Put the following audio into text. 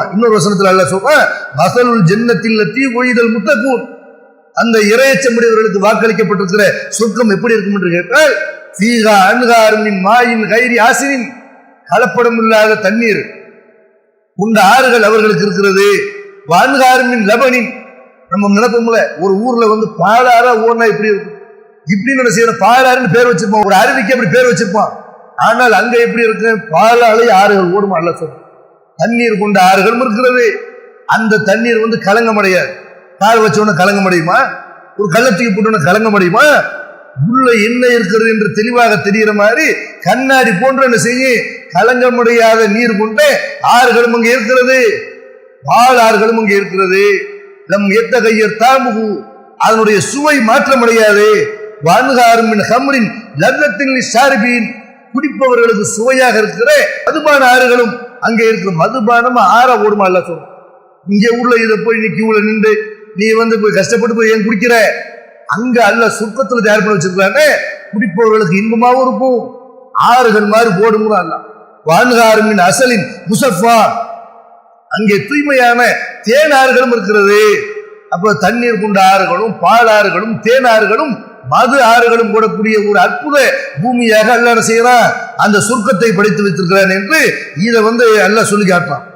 இன்னொரு வசனத்துல அல்ல சொல்ற மசலுல் ஜென்னத்தில் லத்தி ஒழிதல் முத்தக்கூன் அந்த இரையச்சமுடையவர்களுக்கு வாக்களிக்கப்பட்டிருக்கிற சொர்க்கம் எப்படி இருக்கும் என்று கேட்டால் சீகா அன்காரனின் மாயின் கைரி ஆசினின் கலப்படம் இல்லாத தண்ணீர் உண்ட ஆறுகள் அவர்களுக்கு இருக்கிறது. வான்காரனின் லபனின். நம்ம நினைப்போம்ல ஒரு ஊர்ல வந்து பாலாரா ஓடினா எப்படி இருக்கும்? இப்படி என்ன செய்யணும் பாலாறுன்னு பேர் வச்சிருப்போம் ஒரு அருவிக்கு அப்படி பேர் வச்சிருப்பான் ஆனால் அங்க எப்படி இருக்கு? பாலாலை ஆறுகள் ஓடுமா? அல்ல சொல்லும் தண்ணீர் கொண்ட ஆறுகளும் இருக்கிறது. அந்த தண்ணீர் வந்து கலங்கம் அடையாது கால் வச்சவன கலங்கம் அடையுமா ஒரு கள்ளத்துக்கு போட்டவன கலங்கம் அடையுமா உள்ள என்ன இருக்கிறது என்று தெளிவாக தெரிகிற மாதிரி கண்ணாடி போன்ற என்ன செய்யும் கலங்கமடையாத நீர் கொண்டு ஆறுகளும் அங்கே இருக்கிறது. பால் ஆறுகளும் அங்கே இருக்கிறது. நம் எத்தகையர் தாமுகு அதனுடைய சுவை மாற்றமடையாது. வான்காரும் ஹம்ரின் லன்னத்தின் ஷாரிபின் குடிப்பவர்களுக்கு சுவையாக இருக்கிற அதுமான ஆறுகளும் அங்கே இருக்கிற மதுபானம் ஆற ஓடுமா அல்ல சொல்லும் இங்க உள்ள இதை போய் நீ கியூல நின்று நீ வந்து போய் கஷ்டப்பட்டு போய் ஏன் குடிக்கிற? அங்க அல்ல சுருக்கத்துல தயார் பண்ணி வச்சிருக்கானே குடிப்பவர்களுக்கு இன்பமாவும் இருக்கும். ஆறுகள் மாதிரி போடும் அல்ல. வான்காரமின் அசலின் முசஃபா. அங்கே தூய்மையான தேனாறுகளும் இருக்கிறது. அப்ப தண்ணீர் கொண்ட ஆறுகளும் பால் ஆறுகளும் தேனாறுகளும் மது ஆறுகளும் போடக்கூடிய ஒரு அற்புத பூமியாக அல்ல செய்யறான்? அந்த சுருக்கத்தை படித்து வைத்திருக்கிறான் என்று இதை வந்து அல்ல சொல்லி காட்டான்